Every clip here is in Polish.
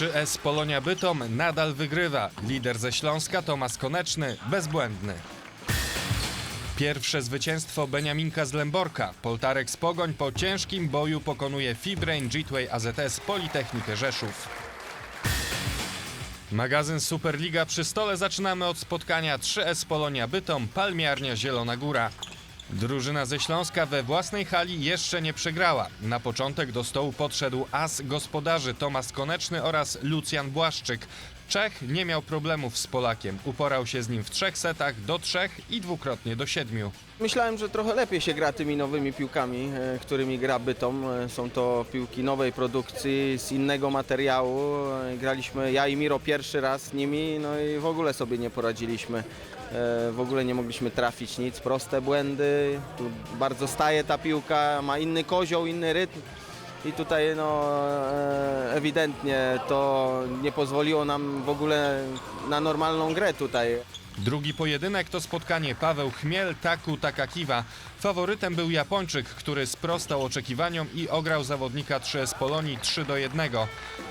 3S Polonia Bytom nadal wygrywa. Lider ze Śląska Tomasz Koneczny bezbłędny. Pierwsze zwycięstwo Beniaminka z Lęborka. Poltarek z Pogoń po ciężkim boju pokonuje Fibrain Gateway AZS Politechnikę Rzeszów. Magazyn Superliga przy stole zaczynamy od spotkania 3S Polonia Bytom, Palmiarnia Zielona Góra. Drużyna ze Śląska we własnej hali jeszcze nie przegrała. Na początek do stołu podszedł as gospodarzy Tomasz Koneczny oraz Lucjan Błaszczyk. Czech nie miał problemów z Polakiem. Uporał się z nim w trzech setach do trzech i dwukrotnie do siedmiu. Myślałem, że trochę lepiej się gra tymi nowymi piłkami, e, którymi gra Bytom. E, Są to piłki nowej produkcji, z innego materiału. E, Graliśmy ja i Miro pierwszy raz nimi, no i w ogóle sobie nie poradziliśmy. W ogóle nie mogliśmy trafić nic, proste błędy. Tu bardzo staje ta piłka, ma inny kozioł, inny rytm. I tutaj no, e, ewidentnie to nie pozwoliło nam w ogóle na normalną grę tutaj. Drugi pojedynek to spotkanie Paweł Chmiel, Taku Takakiwa. Faworytem był Japończyk, który sprostał oczekiwaniom i ograł zawodnika 3S Polonii 3 do 1.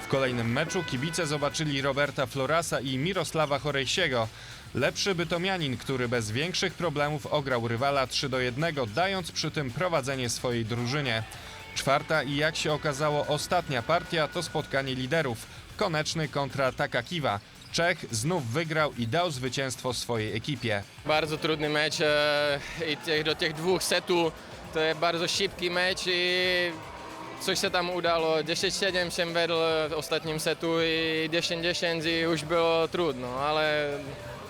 W kolejnym meczu kibice zobaczyli Roberta Florasa i Mirosława Chorejsiego. Lepszy bytomianin, który bez większych problemów ograł rywala 3 do 1, dając przy tym prowadzenie swojej drużynie. Czwarta i jak się okazało ostatnia partia to spotkanie liderów. Koneczny kontra Takakiwa. Czech znów wygrał i dał zwycięstwo swojej ekipie. Bardzo trudny mecz e, i do tych dwóch setów to jest bardzo szybki mecz i coś się tam udało. 10-7 się wedł w ostatnim setu i 10-10 i już było trudno, ale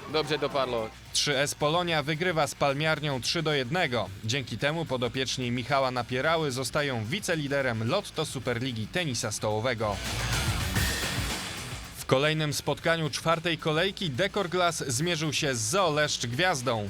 dobrze dopadło. 3S Polonia wygrywa z Palmiarnią 3 do 1. Dzięki temu podopieczni Michała Napierały zostają wiceliderem Lotto Superligi Tenisa Stołowego. W kolejnym spotkaniu czwartej kolejki Dekor Glass zmierzył się z Zooleszcz Gwiazdą.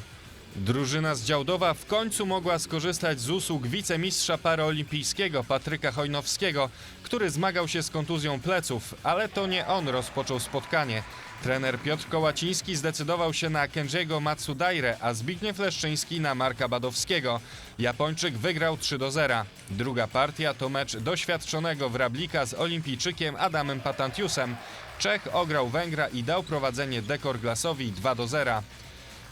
Drużyna z Działdowa w końcu mogła skorzystać z usług wicemistrza paraolimpijskiego Patryka Hojnowskiego, który zmagał się z kontuzją pleców, ale to nie on rozpoczął spotkanie. Trener Piotr Kołaciński zdecydował się na Kenjiego Matsudaire, a Zbigniew Leszczyński na Marka Badowskiego. Japończyk wygrał 3 do 0. Druga partia to mecz doświadczonego wrablika z olimpijczykiem Adamem Patantiusem. Czech ograł Węgra i dał prowadzenie Dekor Glasowi 2 do 0.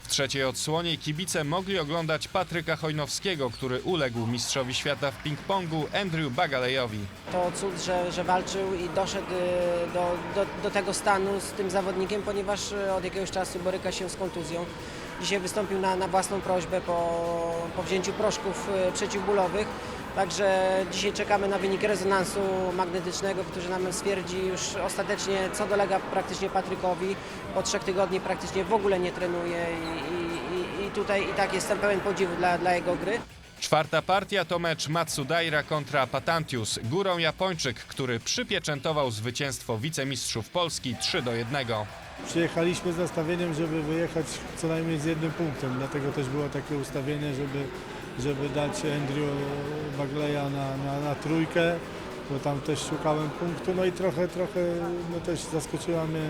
W trzeciej odsłonie kibice mogli oglądać Patryka Hojnowskiego, który uległ mistrzowi świata w ping-pongu Andrew Bagalejowi. To cud, że, że walczył i doszedł y, do, do, do tego stanu z tym zawodnikiem, ponieważ y, od jakiegoś czasu boryka się z kontuzją. Dzisiaj wystąpił na, na własną prośbę po, po wzięciu proszków y, przeciwbólowych. Także dzisiaj czekamy na wynik rezonansu magnetycznego, który nam stwierdzi już ostatecznie, co dolega praktycznie Patrykowi. Po trzech tygodni praktycznie w ogóle nie trenuje i, i, i- tutaj i tak jestem pełen podziwu dla, dla jego gry. Czwarta partia to mecz Matsudaira kontra Patantius. Górą Japończyk, który przypieczętował zwycięstwo wicemistrzów Polski 3 do 1. Przyjechaliśmy z nastawieniem, żeby wyjechać co najmniej z jednym punktem, dlatego też było takie ustawienie, żeby, żeby dać Andrew Bagleya na, na, na trójkę, bo tam też szukałem punktu, no i trochę, trochę no też zaskoczyła mnie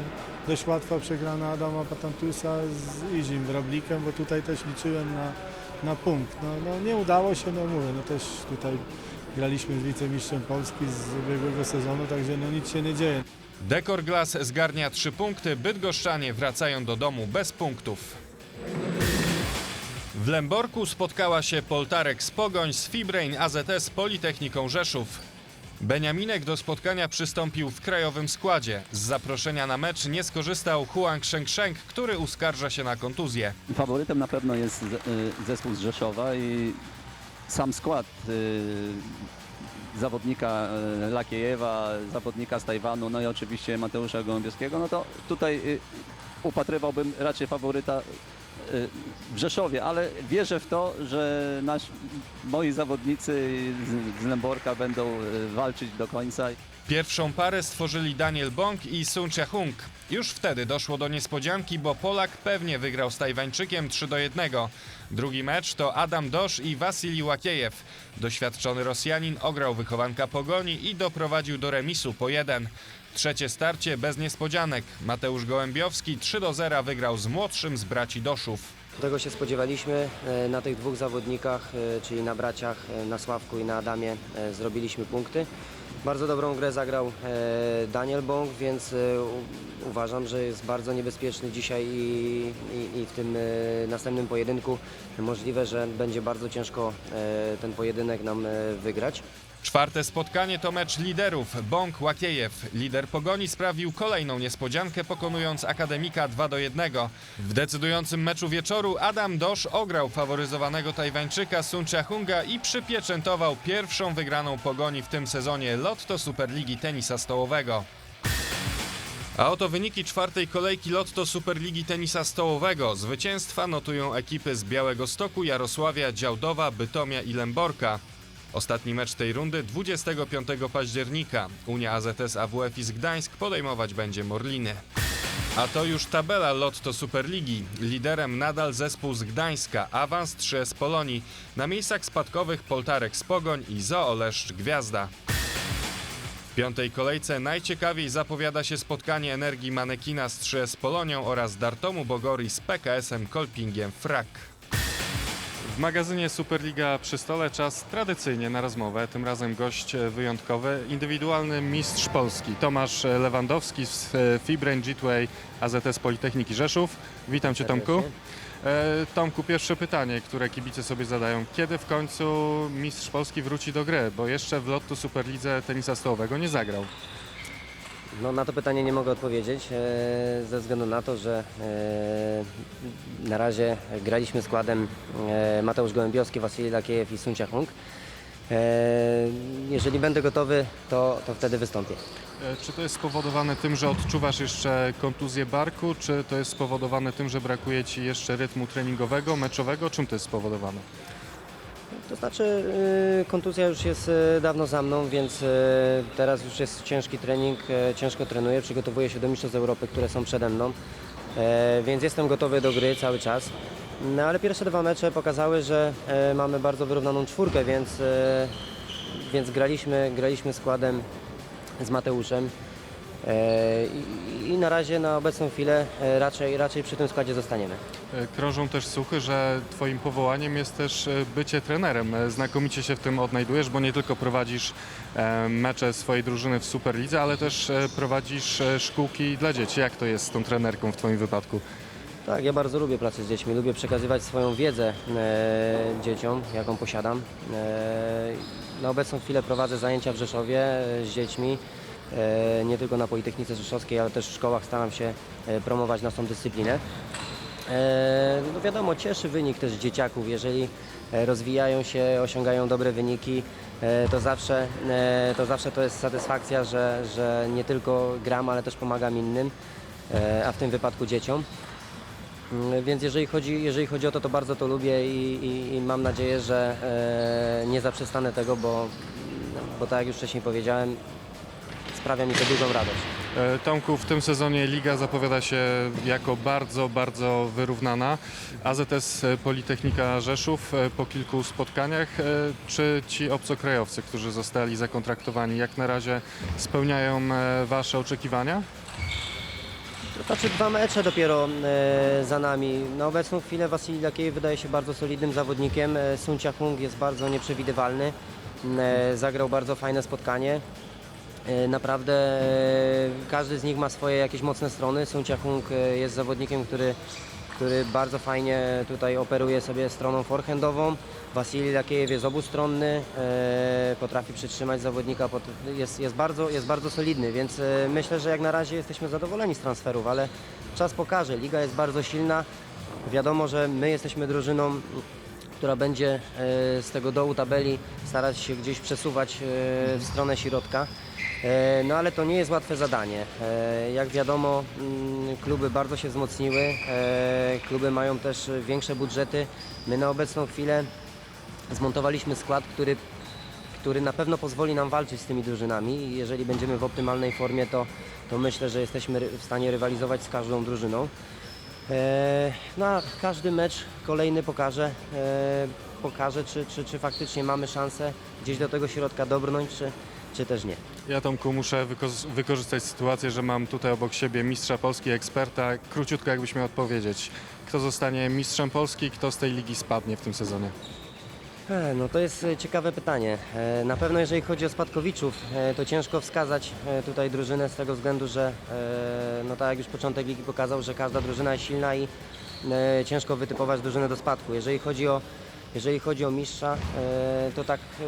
dość łatwa przegrana Adama Patantusa z Izim Wrablikiem, bo tutaj też liczyłem na, na punkt. No, no nie udało się, no mówię, no też tutaj graliśmy z wicemistrzem Polski z ubiegłego sezonu, także no nic się nie dzieje. Dekor Glass zgarnia 3 punkty, Bydgoszczanie wracają do domu bez punktów. W Lęborku spotkała się Poltarek z Pogoń z Fibrain AZS Politechniką Rzeszów. Beniaminek do spotkania przystąpił w krajowym składzie. Z zaproszenia na mecz nie skorzystał Huang Sheng-Sheng, który uskarża się na kontuzję. Faworytem na pewno jest y, zespół z Rzeszowa i sam skład y, zawodnika y, Lakiejewa, zawodnika z Tajwanu, no i oczywiście Mateusza Gołębiowskiego, no to tutaj upatrywałbym raczej faworyta w Rzeszowie, ale wierzę w to, że nasz, moi zawodnicy z, Lęborka będą y, walczyć do końca. Pierwszą parę stworzyli Daniel Bong i Sun Chia-hung. Już wtedy doszło do niespodzianki, bo Polak pewnie wygrał z Tajwańczykiem 3 do 1. Drugi mecz to Adam Dosz i Wasili Łakiejew. Doświadczony Rosjanin ograł wychowanka Pogoni i doprowadził do remisu po 1. Trzecie starcie bez niespodzianek. Mateusz Gołębiowski 3 do 0 wygrał z młodszym z braci Doszów. Tego się spodziewaliśmy. E, Na tych dwóch zawodnikach, e, czyli na braciach, e, na Sławku i na Adamie zrobiliśmy punkty. Bardzo dobrą grę zagrał Daniel Bąk, więc uważam, że jest bardzo niebezpieczny dzisiaj i, i, i w tym następnym pojedynku możliwe, że będzie bardzo ciężko ten pojedynek nam wygrać. Czwarte spotkanie to mecz liderów. Bąk Łakiejew, lider Pogoni, sprawił kolejną niespodziankę, pokonując Akademika 2 do 1. W decydującym meczu wieczoru Adam Dosz ograł faworyzowanego Tajwańczyka Sun Hunga i przypieczętował pierwszą wygraną Pogoni w tym sezonie Lotto Superligi Tenisa Stołowego. A oto wyniki czwartej kolejki Lotto Superligi Tenisa Stołowego. Zwycięstwa notują ekipy z Białego Stoku, Jarosławia, Działdowa, Bytomia i Lęborka. Ostatni mecz tej rundy 25 października. Unia AZS AWF z Gdańsk podejmować będzie Morliny. A to już tabela Lotto Superligi. Liderem nadal zespół z Gdańska, awans 3 z Polonii. Na miejscach spadkowych Poltarek z Pogoń i Zoo Oleszcz Gwiazda. W piątej kolejce najciekawiej zapowiada się spotkanie Energii Manekina z 3 z Polonią oraz Dartomu Bogori z PKS-em Kolpingiem Frak. W magazynie Superliga przy stole czas tradycyjnie na rozmowę, tym razem gość wyjątkowy, indywidualny mistrz Polski Tomasz Lewandowski z e, Fibrain Gateway AZS Politechniki Rzeszów. Witam Cię Tomku. E, Tomku, pierwsze pytanie, które kibice sobie zadają. Kiedy w końcu mistrz Polski wróci do gry? Bo jeszcze w Lotto Superlidze tenisa stołowego nie zagrał. No, na to pytanie nie mogę odpowiedzieć, e, ze względu na to, że e, na razie graliśmy składem e, Mateusz Gołębiowski, Wasilij Lakiejew i Sun Hung. Jeżeli będę gotowy, to, to wtedy wystąpię. Czy to jest spowodowane tym, że odczuwasz jeszcze kontuzję barku, czy to jest spowodowane tym, że brakuje Ci jeszcze rytmu treningowego, meczowego? Czym to jest spowodowane? To znaczy y, kontuzja już jest y, dawno za mną, więc y, teraz już jest ciężki trening, ciężko trenuję, przygotowuję się do Mistrzostw Europy, które są przede mną, e, więc jestem gotowy do gry cały czas. No ale pierwsze dwa mecze pokazały, że e, mamy bardzo wyrównaną czwórkę, więc, e, więc graliśmy, graliśmy składem z Mateuszem. E, i, I na razie na obecną chwilę e, raczej, raczej przy tym składzie zostaniemy. E, Krążą też słuchy, że Twoim powołaniem jest też bycie trenerem. Znakomicie się w tym odnajdujesz, bo nie tylko prowadzisz mecze swojej drużyny w Superlidze, ale też prowadzisz szkółki dla dzieci. Jak to jest z tą trenerką w Twoim wypadku? Tak, ja bardzo lubię pracę z dziećmi. Lubię przekazywać swoją wiedzę e, dzieciom, jaką posiadam. E, na obecną chwilę prowadzę zajęcia w Rzeszowie z dziećmi. E, nie tylko na Politechnice Rzeszowskiej, ale też w szkołach staram się e, promować naszą dyscyplinę. E, no wiadomo, cieszy wynik też dzieciaków, jeżeli rozwijają się, osiągają dobre wyniki, to zawsze, to zawsze to jest satysfakcja, że, że nie tylko gram, ale też pomagam innym, a w tym wypadku dzieciom. Mm, Więc jeżeli chodzi, jeżeli chodzi o to, to bardzo to lubię i, i, i mam nadzieję, że nie zaprzestanę tego, bo, bo tak jak już wcześniej powiedziałem, sprawia mi to dużą radość. E, Tomku, w tym sezonie liga zapowiada się jako bardzo, bardzo wyrównana. AZS Politechnika Rzeszów e, po kilku spotkaniach. e, Czy ci obcokrajowcy, którzy zostali zakontraktowani, jak na razie spełniają e, Wasze oczekiwania? To znaczy dwa mecze dopiero e, za nami. Na obecną chwilę Wasilij Lakiejew wydaje się bardzo solidnym zawodnikiem. E, Sun Hung jest bardzo nieprzewidywalny. E, zagrał bardzo fajne spotkanie. E, naprawdę e, każdy z nich ma swoje jakieś mocne strony. Sun Hung e, jest zawodnikiem, który, który bardzo fajnie tutaj operuje sobie stroną forehandową. Wasilij Lakiejew jest obustronny, potrafi przytrzymać zawodnika, jest, jest, bardzo, jest bardzo solidny, więc myślę, że jak na razie jesteśmy zadowoleni z transferów, ale czas pokaże. Liga jest bardzo silna. Wiadomo, że my jesteśmy drużyną, która będzie z tego dołu tabeli starać się gdzieś przesuwać w stronę środka. E, No ale to nie jest łatwe zadanie. E, Jak wiadomo, mm, kluby bardzo się wzmocniły, e, kluby mają też większe budżety. My na obecną chwilę zmontowaliśmy skład, który, który na pewno pozwoli nam walczyć z tymi drużynami jeżeli będziemy w optymalnej formie, to, to myślę, że jesteśmy w stanie rywalizować z każdą drużyną. No każdy mecz kolejny pokaże, pokaże czy, czy, czy faktycznie mamy szansę gdzieś do tego środka dobrnąć, czy, czy też nie. Ja Tomku muszę wyko- wykorzystać sytuację, że mam tutaj obok siebie mistrza Polski, eksperta. Króciutko jakbyś miał odpowiedzieć. Kto zostanie mistrzem Polski, kto z tej ligi spadnie w tym sezonie? E, No to jest e, ciekawe pytanie. E, Na pewno jeżeli chodzi o spadkowiczów, e, to ciężko wskazać e, tutaj drużynę z tego względu, że e, no tak jak już początek ligi pokazał, że każda drużyna jest silna i e, ciężko wytypować drużynę do spadku. Jeżeli chodzi o, jeżeli chodzi o mistrza, e, to tak e,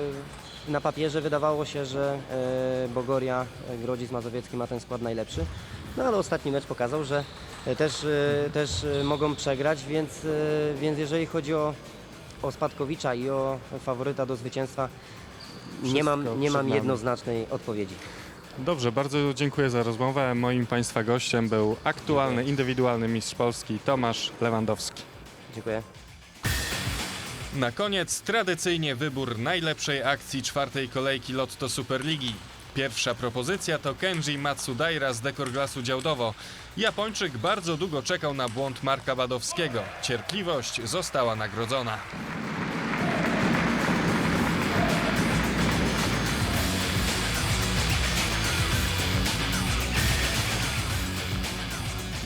na papierze wydawało się, że e, Bogoria, e, Grodzic Mazowiecki ma ten skład najlepszy. No ale ostatni mecz pokazał, że e, też, też mogą przegrać, więc, więc jeżeli chodzi o, o Spadkowicza i o faworyta do zwycięstwa, nie Wszystko mam, nie mam jednoznacznej odpowiedzi. Dobrze, bardzo dziękuję za rozmowę. Moim Państwa gościem był aktualny, indywidualny mistrz Polski Tomasz Lewandowski. Dziękuję. Na koniec tradycyjnie wybór najlepszej akcji czwartej kolejki Lotto Superligi. Pierwsza propozycja to Kenji Matsudaira z Dekorglasu Działdowo. Japończyk bardzo długo czekał na błąd Marka Badowskiego. Cierpliwość została nagrodzona.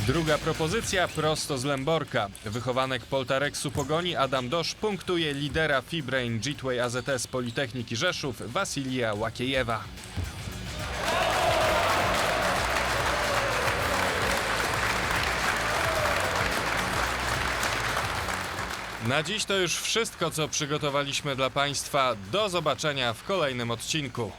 Druga propozycja prosto z Lęborka. Wychowanek Poltareksu Pogoni Adam Dosz punktuje lidera Fibrain Gateway AZS Politechniki Rzeszów Wasilija Łakiejewa. Na dziś to już wszystko, co przygotowaliśmy dla Państwa. Do zobaczenia w kolejnym odcinku.